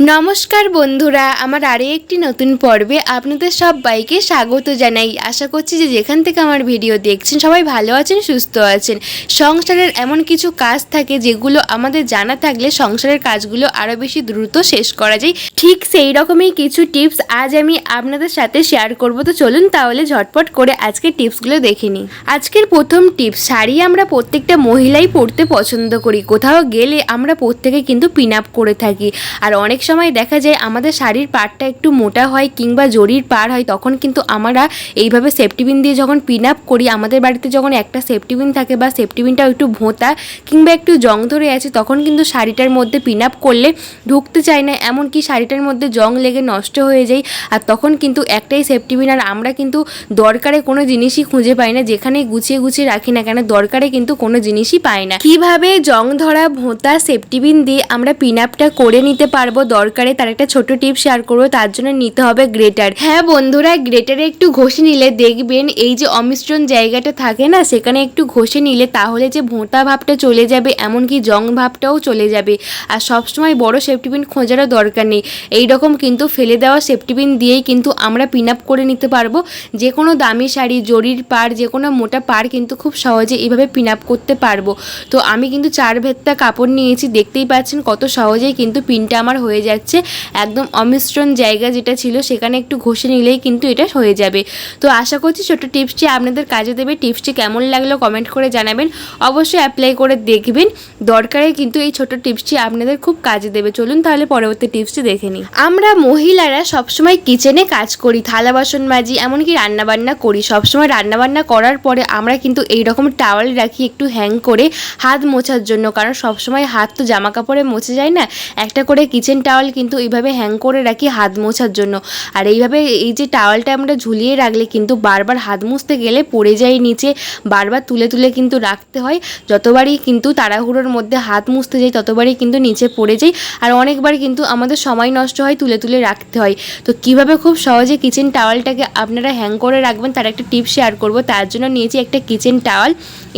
নমস্কার বন্ধুরা, আমার আরও একটি নতুন পর্বে আপনাদের সবাইকে স্বাগত জানাই। আশা করছি যে যেখান থেকে আমার ভিডিও দেখছেন, সবাই ভালো আছেন, সুস্থ আছেন। সংসারের এমন কিছু কাজ থাকে যেগুলো আমাদের জানা থাকলে সংসারের কাজগুলো আরও বেশি দ্রুত শেষ করা যায়। ঠিক সেই রকমই কিছু টিপস আজ আমি আপনাদের সাথে শেয়ার করব। তো চলুন তাহলে ঝটপট করে আজকের টিপসগুলো দেখে নিই। আজকের প্রথম টিপস, শাড়ি আমরা প্রত্যেকটা মহিলাই পরতে পছন্দ করি। কোথাও গেলে আমরা প্রত্যেকে কিন্তু পিন আপ করে থাকি। আর অনেক সময় দেখা যায় আমাদের শাড়ির পাড়টা একটু মোটা হয় কিংবা জরির পাড় হয়, তখন কিন্তু আমরা এইভাবে সেফটিবিন দিয়ে যখন পিন আপ করি, আমাদের বাড়িতে যখন একটা সেফটিবিন থাকে বা সেফটিবিনটাও একটু ভোঁতা কিংবা একটু জং ধরে আছে, তখন কিন্তু শাড়িটার মধ্যে পিন আপ করলে ঢুকতে চায় না। এমনকি শাড়িটার মধ্যে জং লেগে নষ্ট হয়ে যায় আর তখন কিন্তু একটাই সেফটিবিন আর আমরা কিন্তু দরকারে কোনো জিনিসই খুঁজে পাই না, যেখানেই গুছিয়ে গুছিয়ে রাখি না কেন, দরকারে কিন্তু কোনো জিনিসই পাই না। কীভাবে জং ধরা ভোঁতা সেফটিবিন দিয়ে আমরা পিন আপটা করে নিতে পারব? দরকারে তার একটা ছোট টিপ শেয়ার করব, তার জন্য নিতে হবে গ্রেটার। হ্যাঁ বন্ধুরা, গ্রেটারে একটু ঘষে নিলে দেখবেন এই যে অমিশ্রণ জায়গাটা থাকে না, সেখানে একটু ঘষে নিলে তাহলে যে ভোঁতা ভাবটা চলে যাবে, এমনকি জং ভাবটাও চলে যাবে। আর সবসময় বড় সেফটিপিন খোঁজারও দরকার নেই। এই রকম কিন্তু ফেলে দেওয়া সেফটিপিন দিয়েই কিন্তু আমরা পিন আপ করে নিতে পারব। যে কোনো দামি শাড়ি, জরির পাড়, যে কোনো মোটা পাড় কিন্তু খুব সহজে এইভাবে পিন আপ করতে পারব। তো আমি কিন্তু চার ভেত্তা কাপড় নিয়েছি, দেখতেই পাচ্ছেন কত সহজেই কিন্তু পিনটা আমার হয়ে যাচ্ছে। একদম অমিশ্রণ জায়গা যেটা ছিল সেখানে একটু ঘষে নিলেই কিন্তু এটা হয়ে যাবে। তো আশা করছি ছোট টিপসটি আপনাদের কাজে দেবে। টিপসটি কেমন লাগল কমেন্ট করে জানাবেন। অবশ্যই অ্যাপ্লাই করে দেখবেন। দরকারে কিন্তু এই ছোট টিপসটি আপনাদের খুব কাজে দেবে। চলুন তাহলে পরবর্তী টিপসটি দেখে নিই। আমরা মহিলারা সবসময় কিচেনে কাজ করি, থালা বাসন মাজি, এমনকি রান্নাবান্না করি। সবসময় রান্নাবান্না করার পরে আমরা কিন্তু এই রকম টাওয়াল রাখি একটু হ্যাং করে হাত মোছার জন্য। কারণ সবসময় হাত তো জামা কাপড়ে মুছে যায় না। একটা করে কিচেন টাওয়াল কিন্তু এইভাবে হ্যাং করে রাখি হাত মোছার জন্য। আর এইভাবে এই যে টাওয়ালটা আমরা ঝুলিয়ে রাখলে কিন্তু বারবার হাত মুছতে গেলে পড়ে যায় নিচে, বারবার তুলে তুলে কিন্তু রাখতে হয়। যতবারই কিন্তু তাড়াহুড়োর মধ্যে হাত মুছতে যাই, ততবারই কিন্তু নিচে পড়ে যাই। আর অনেকবার কিন্তু আমাদের সময় নষ্ট হয়, তুলে তুলে রাখতে হয়। তো কীভাবে খুব সহজে কিচেন টাওয়ালটাকে আপনারা হ্যাং করে রাখবেন, তার একটা টিপ শেয়ার করব। তার জন্য নিয়েছি একটা কিচেন টাওয়াল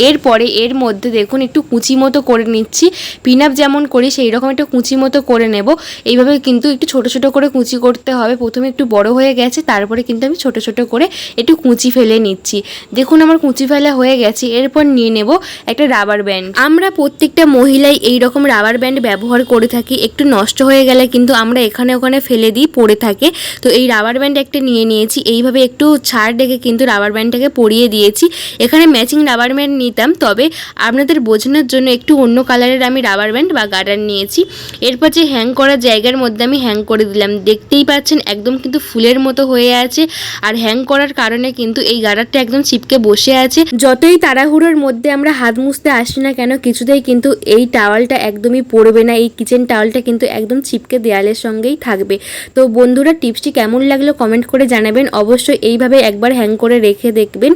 এরপরে এর মধ্যে দেখুন, একটু কুচি মতো করে নিচ্ছি। পিন আপ যেমন করি সেই রকম একটু কুচি মতো করে নেব। এইভাবে কিন্তু একটু ছোট ছোট করে কুচি করতে হবে। প্রথমে একটু বড় হয়ে গেছে, তারপরে কিন্তু আমি ছোট ছোট করে একটু কুচি ফেলে নিচ্ছি। দেখুন আমার কুচি ফেলা হয়ে গেছে, এরপর নিয়ে নেব একটা রাবার ব্যান্ড আমরা প্রত্যেকটা মহিলাই এই রকম রাবার ব্যান্ড ব্যবহার করে থাকি, একটু নষ্ট হয়ে গেলে কিন্তু আমরা এখানে ওখানে ফেলে দিই, পড়ে থাকে। তো এই রাবার ব্যান্ড একটা নিয়ে নিয়েছি, এইভাবে একটু ছাড় ডেকে কিন্তু রাবার ব্যান্ডটাকে পরিয়ে দিয়েছি। এখানে ম্যাচিং রাবার ব্যান্ড নিতাম, তবে আপনাদের বোঝানোর জন্য একটু অন্য কালারের আমি রাবার ব্যান্ড বা গার্ডার নিয়েছি। এরপর যে হ্যাং করার জায়গার মধ্যে আমি হ্যাং করে দিলাম। দেখতেই পাচ্ছেন, একদম কিন্তু ফুলের মতো হয়ে আছে। আর হ্যাং করার কারণে কিন্তু এই গার্ডারটা একদম চিপকে বসে আছে। যতই তাড়াহুড়োর মধ্যে আমরা হাত মুছতে আসি না কেন, কিছুতেই কিন্তু এই টাওয়ালটা একদমই পড়বে না। এই কিচেন টাওয়ালটা কিন্তু একদম চিপকে দেয়ালের সঙ্গেই থাকবে। তো বন্ধুরা, টিপসটি কেমন লাগল কমেন্ট করে জানাবেন। অবশ্যই এইভাবে একবার হ্যাং করে রেখে দেখবেন।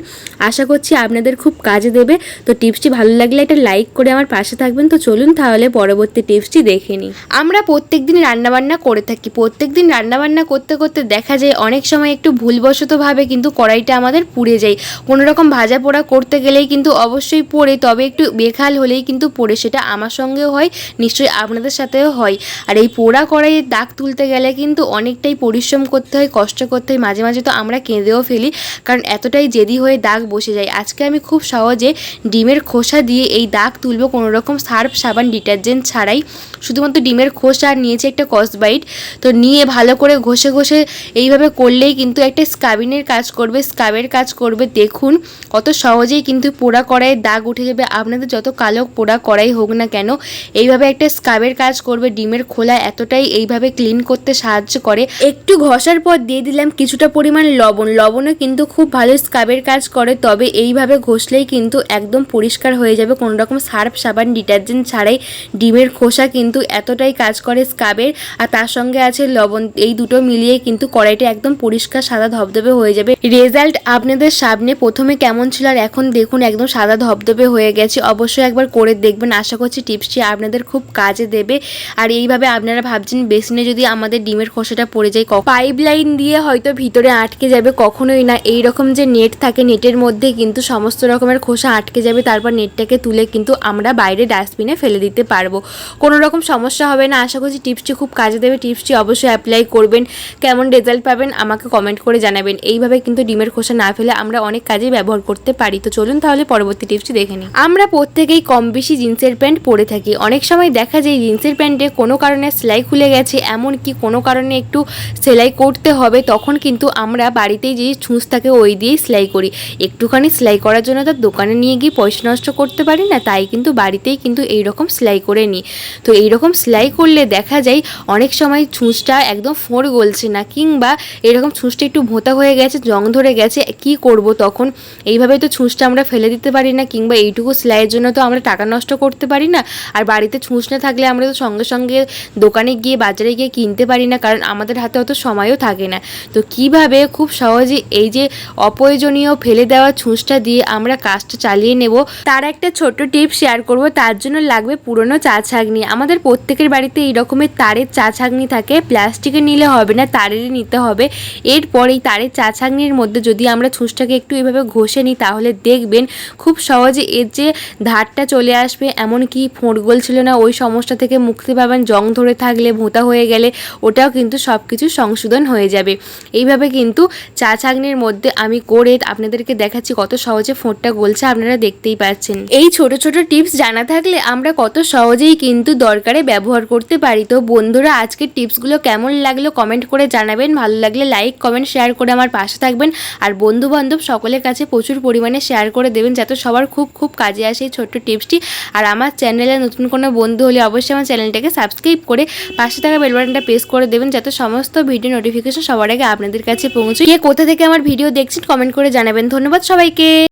আশা করছি আপনাদের খুব কাজে দেবে। তো টিপসটি ভালো লাগলে একটা লাইক করে আমার পাশে থাকবেন। তো চলুন তাহলে পরবর্তী টিপসটি দেখে নিই। আমরা প্রত্যেক দিন রান্নাবান্না করে থাকি। প্রত্যেক দিন রান্নাবান্না করতে করতে দেখা যায় অনেক সময় একটু ভুলবশতভাবে কিন্তু কড়াইটা আমাদের পুড়ে যায়। কোনো রকম ভাজা পোড়া করতে গেলেই কিন্তু অবশ্যই পড়ে, তবে একটু বেখাল হলেই কিন্তু পড়ে, সেটা আমার সঙ্গেও হয়, নিশ্চয়ই আপনাদের সাথেও হয়। আর এই পোড়া কড়াইয়ের দাগ তুলতে গেলে কিন্তু অনেকটাই পরিশ্রম করতে হয়, কষ্ট করতে হয়, মাঝে মাঝে তো আমরা কেঁদেও ফেলি, কারণ এতটাই জেদি হয়ে দাগ বসে যায়। আজকে আমি খুব সহজে ডিমের খোসা দিয়ে এই দাগ তুলবো কোনো রকম সার্ফ সাবান ডিটারজেন্ট ছাড়াই। শুধুমাত্র ডিমের খোসা আর নিয়েছি একটা কসবাইট। তো নিয়ে ভালো করে ঘষে ঘষে এইভাবে করলেই কিন্তু একটা স্কাবিনের কাজ করবে, স্কাবের কাজ করবে। দেখুন, কত সহজেই কিন্তু পোড়া কড়াইয়ের দাগ উঠে যাবে। আপনাদের যত কালো পোড়া কড়াই হোক না কেন, এইভাবে একটা স্কাবের কাজ করবে। ডিমের খোলা এতটাই এইভাবে ক্লিন করতে সাহায্য করে। একটু ঘষার পর দিয়ে দিলাম কিছুটা পরিমাণ লবণ। লবণও কিন্তু খুব ভালো স্কাবের কাজ করে, তবে এইভাবে ঘষলেই কিন্তু একদম পরিষ্কার হয়ে যাবে। কোনো রকম সার্ফ সাবান, ডিটারজেন্ট ছাড়াই ডিমের খোসা কিন্তু এতটাই কাজ করে স্কাবের, আর তার সঙ্গে আছে লবণ, এই দুটো মিলিয়ে কিন্তু কড়াইটা একদম পরিষ্কার সাদা ধবধবে হয়ে যাবে। রেজাল্ট আপনাদের সামনে প্রথমে কেমন ছিল, আর এখন দেখুন একদম সাদা ধবধবে হয়ে গেছে। অবশ্যই একবার করে দেখবেন, আশা করছি টিপসটি আপনাদের খুব কাজে দেবে। আর এইভাবে আপনারা ভাবছেন, বেসিনে যদি আমাদের ডিমের খোসাটা পড়ে যায় পাইপ লাইন দিয়ে হয়তো ভিতরে আটকে যাবে, কখনোই না। এই রকম যে নেট থাকে, নেটের মধ্যে কিন্তু সমস্ত রকমের খোসা আটকে যাবে। তারপর নেটটাকে তুলে কিন্তু আমরা বাইরে ডাস্টবিনে ফেলে দিতে পারব। কোনো রকম সমস্যা হবে না। আশা করছি টিপসটি খুব কাজে দেবে। টিপসটি অবশ্যই অ্যাপ্লাই করবেন। কেমন রেজাল্ট পাবেন আমাকে কমেন্ট করে জানাবেন। এইভাবে কিন্তু ডিমের খোসা না ফেলে আমরা অনেক কাজেই ব্যবহার করতে পারি। তো চলুন তাহলে পরবর্তী টিপসটি দেখে নিই। আমরা প্রত্যেকেই কম বেশি জিন্সের প্যান্ট পরে থাকি। অনেক সময় দেখা যায় জিন্সের প্যান্টে কোনো কারণে সেলাই খুলে গেছে এমন কি কোনো কারণে একটু সেলাই করতে হবে, তখন কিন্তু আমরা বাড়িতেই যে ছুঁচ থাকে ওই দিয়েই সেলাই করি। একটুখানি সেলাই করার জন্য তার দোকানে নিয়ে গিয়ে পয়সা নষ্ট করতে পারি না, তাই কিন্তু বাড়িতেই কিন্তু এই রকম সেলাই করে নিই। তো এই রকম সেলাই করলে দেখা যায় অনেক সময় ছুঁচটা একদম ফোঁড় গলছে না, কিংবা এরকম ছুঁচটা একটু ভোঁতা হয়ে গেছে, জং ধরে গেছে, কি করব তখন? এইভাবে তো ছুঁচটা আমরা ফেলে দিতে পারি না, কিংবা এইটুকু সেলাইয়ের জন্য তো আমরা টাকা নষ্ট করতে পারি না। আর বাড়িতে ছুঁচ না থাকলে আমরা তো সঙ্গে সঙ্গে দোকানে গিয়ে, বাজারে গিয়ে কিনতে পারি না, কারণ আমাদের হাতে অত সময়ও থাকে না। তো কীভাবে খুব সহজে এই যে অপ্রয়োজনীয় ফেলে দেওয়া ছুঁচটা দিয়ে আমরা কাজটা চালিয়ে নেব, তার একটা ছোট্ট টিপ শেয়ার করব, তার জন্য লাগবে পুরনো চা ছাগনি আমাদের প্রত্যেকের বাড়িতে এই রকমের তারের চা ছাগনি থাকে। প্লাস্টিকের নিলে হবে না, তারেরই নিতে হবে। এরপর এই তারের চা ছাগনির মধ্যে যদি আমরা ছুঁচটাকে একটু এভাবে ঘষে নিই, তাহলে দেখবেন খুব সহজে এর যে ধারটা চলে আসবে, এমনকি ফোঁড়গোল ছিল না, ওই সমস্যা থেকে মুক্তি পাবেন। জং ধরে থাকলে, ভোঁতা হয়ে গেলে, ওটাও কিন্তু সব কিছু সংশোধন হয়ে যাবে। এইভাবে কিন্তু চা ছাগনির মধ্যে আমি করে আপনাদেরকে দেখাচ্ছি কত সহজে ফোঁটটা গলছে, আপনারা দেখতেই পাচ্ছেন। এই ছোট ছোট টিপস জানা থাকলে আমরা কত সহজেই কিন্তু দরকারে ব্যবহার করতে পারি। তো বন্ধুরা, আজকের টিপসগুলো কেমন লাগল কমেন্ট করে জানাবেন। ভালো লাগলে লাইক, কমেন্ট, শেয়ার করে আমার পাশে থাকবেন। আর বন্ধু বান্ধব সকলের কাছে প্রচুর পরিমাণে শেয়ার করে দেবেন যাতে সবার খুব খুব কাজে আসে এই ছোট্ট টিপসটি। আর আমার চ্যানেলে নতুন কোনো বন্ধু হলে অবশ্যই আমার চ্যানেলটাকে সাবস্ক্রাইব করে পাশে থাকা বেল বাটনটা প্রেস করে দেবেন যাতে সমস্ত ভিডিও নোটিফিকেশন সবার আগে আপনাদের কাছে পৌঁছে কোথা থেকে আমার ভিডিও দেখছেন কমেন্ট করে জানাবেন। ধন্যবাদ সবাইকে।